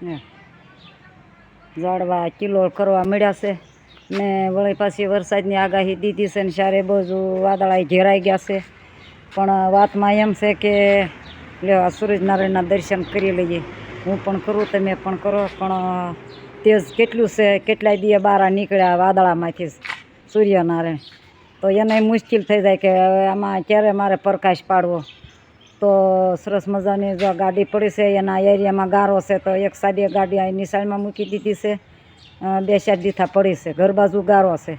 ને ઝાડવા કિલોળ કરવા મળ્યા છે. ને વળી પાછી વરસાદની આગાહી દીધી છે ને સારે બાજુ વાદળાએ ઘેરાઈ ગયા છે. પણ વાતમાં એમ છે કે લેવા સૂરજનારાયણના દર્શન કરી લઈએ. હું પણ કરું, તમે પણ કરો. પણ તેજ કેટલું છે, કેટલાય દીએ બારા નીકળ્યા વાદળામાંથી સૂર્યનારાયણ. તો એને મુશ્કેલ થઈ જાય કે આમાં ક્યારે મારે પ્રકાશ પાડવો? તો સરસ મજાની જો ગાડી પડી છે, એના એરિયામાં ગારો છે, તો એક સાઈડે ગાડી અહીં નિશાળમાં મૂકી દીધી છે. બે સાઈડ દીથા પડી છે, ઘર બાજુ ગારો છે.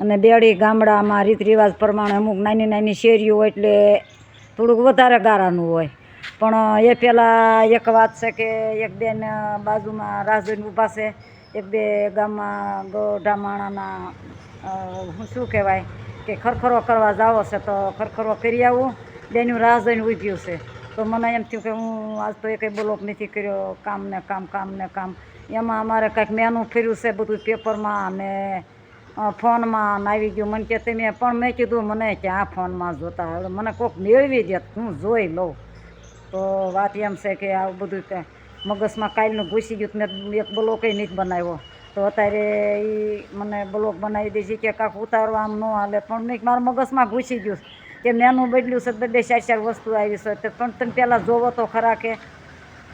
અને બેડી ગામડામાં રીત રિવાજ પ્રમાણે અમુક નાની નાની શેરીઓ હોય એટલે થોડુંક વધારે ગારાનું હોય. પણ એ પહેલાં એક વાત છે કે એક બેન બાજુમાં રાહ જોઈને ઊભા છે, એક બે ગામમાં ગોઢા માણાના શું કહેવાય, કે ખરખરો કરવા જાવો છે, તો ખરખરો કરી આવું. બેનું રાહ જોઈને ઉભ્યું છે તો મને એમ થયું કે હું આજ તો એકેય બ્લોક નથી કર્યો. કામ ને કામ કામ ને કામ. એમાં અમારે કાંઈક મેનું ફેર્યું છે બધું પેપરમાં ને ફોનમાં આવી ગયું. મને કે તમે પણ મેં કીધું, મને કે આ ફોનમાં જોતા હવે મને કોઈક મેળવી દે, હું જોઈ લઉં. તો વાત એમ છે કે આવું બધું કે મગજમાં કાલનું ઘૂસી ગયું મેં એક બ્લોક નથી બનાવ્યો. તો અત્યારે એ મને બ્લોક બનાવી દે છે કે કાંક ઉતારવા આમ ન હાલે. પણ મેં મારા મગજમાં ઘૂસી ગયું. કે એનું બદલ્યું છે તો બે ચાર ચાર વસ્તુ આવી છે. તો પણ તમે પહેલાં જોવો તો ખરા કે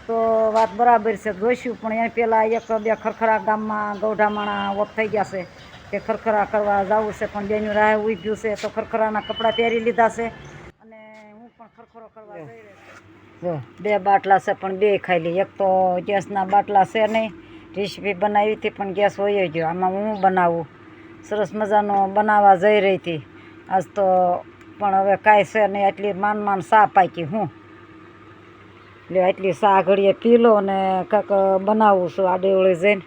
તો વાત બરાબર છે જોઈશું. પણ એ પહેલાં એક બે ખરખરા ગામમાં ગૌઢામાણા ઓફ થઈ ગયા છે કે ખરખરા કરવા જવું છે પણ બેનું રાહ ઉઈ ગયું છે તો ખરખરાના કપડાં પહેરી લીધા છે. અને હું પણ ખરખરો કરવા જઈ રહી બે બાટલા છે પણ બે ખાઈ લઈ એક તો ગેસના બાટલા છે નહીં રેસીપી બનાવી હતી પણ ગેસ હોય ગયો. આમાં હું બનાવું? સરસ મજાનો બનાવવા જઈ રહી હતી. આજ તો પણ હવે કાંઈ છે નહીં એટલી માન માન સા પાકી હું. એટલે એટલી સા ઘડીએ પી લો ને કાંઈક બનાવું છું આડેવળે જઈને.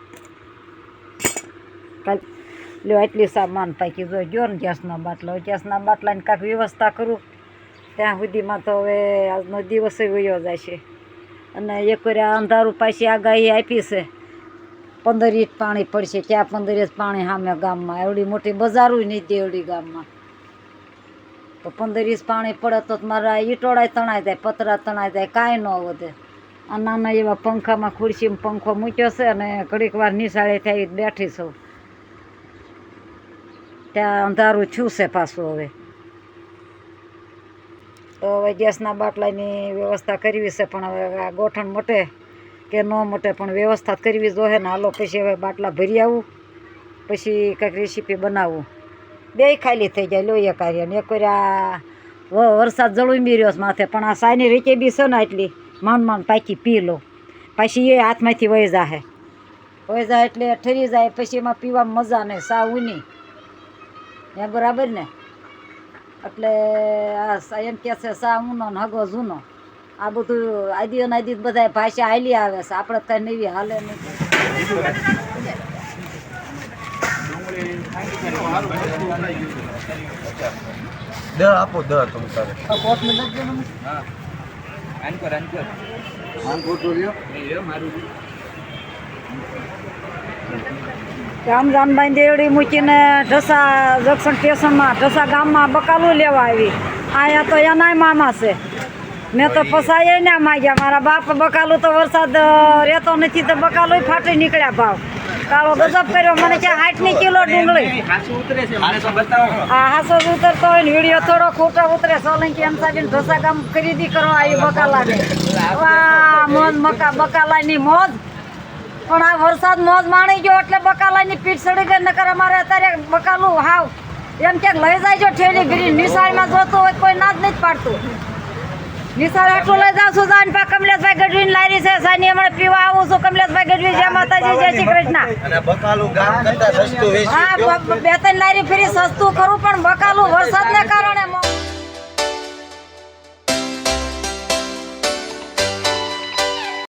કાલ લ્યો એટલી સા માન પાકી જો, ગયો ને ગેસના બાટલા. ગેસના બાટલાની કાંઈક વ્યવસ્થા કરું. ત્યાં સુધીમાં તો હવે આજનો દિવસ વયો જાય છે અને એક અંધારું પાછી આગાહી આપી છે. પંદર ઇંચ પાણી પડશે, ક્યાં પંદર ઇંચ પાણી સામે ગામમાં? એવડી મોટી બજારું નહીં દેવડી ગામમાં. તો પંદર વીસ પાણી પડે તો મારા ઈટોળાય તણાઈ જાય, પતરા તણાઈ જાય, કાંઈ ન વધે. આ નાના એવા પંખામાં ખુરશીમાં પંખો મૂક્યો છે અને ઘડીક વાર નિશાળે થઈ બેઠી છું. ત્યાં અંધારું છું છે પાછું હવે. તો હવે ગેસના બાટલાની વ્યવસ્થા કરવી છે, પણ હવે આ ગોઠણ મટે કે ન મટે, પણ વ્યવસ્થા કરવી જોઈએ ને. હાલો, પછી હવે બાટલા ભરી આવું, પછી કંઈક રેસીપી બનાવવું બે ખાલી થઈ જાય લોહી કાર્ય ને. એક આ વરસાદ જળવી રહ્યો માથે, પણ આ સાયની રીચે બી છે ને એટલી માંડ માંડ પાકી પી લો. પછી એ હાથમાંથી વહી જાહે. વહી જાય એટલે ઠરી જાય, પછી એમાં પીવામાં મજા નહીં સા ઉની એ બરાબર ને? એટલે આ એમ કે છે સા ઊનો ને હગો જૂનો. આ બધું આદિ અનાદિ બધા ભાષા હાલી આવે છે, આપણે કઈ નવી હાલે નહીં. દ આપો દર તમે તારે. રામ રામભાઈ દેવડી મૂકીને ઢસા જંકશન સ્ટેશનમાં ઢસા ગામમાં બકાલું લેવા આવી. અહીંયા તો એનાય મામા છે. મેં તો ફસાય ના માગ્યા. મારા બાપ બકાલું તો વરસાદ રહેતો નથી તો બકાલું ફાટી નીકળ્યા ભાવ. કાળો ગજબ કર્યો. મને કે આઠની કિલો ડુંગળી. હાસો ઉતરતો હોય ને, વીડિયો થોડો ખોટો ઉતરે. સોલંકી એમ સાબીન ઢોસા ગામ ખરીદી કરો આવી લાગે. વાહ, મોજ મકા બકાલાની મોજ. પણ આ વરસાદ મોજ માણી ગયો એટલે બકાલાની પીઠ સડી ગઈ, નકર અમારે અત્યારે બકાલું હાવ. એમ કે લઈ જાય જો ઠેલી ભરી નિશાળમાં જોતું હોય કોઈ ના જ નથી પાડતું. નિશાળ એટલું લઈ જાવ છું જાન પા કમલેશભાઈ ગઢવીની લારી છે સાની હમણાં પીવા આવું છું. કમલેશભાઈ ગઢવી જય માતાજી જય શ્રી કૃષ્ણ. અને બકાલું ગામ કરતા સસ્તું વેચી હા બ- ત્રણ લારી ફરી સસ્તું ખરું પણ બકાલું મોંઘું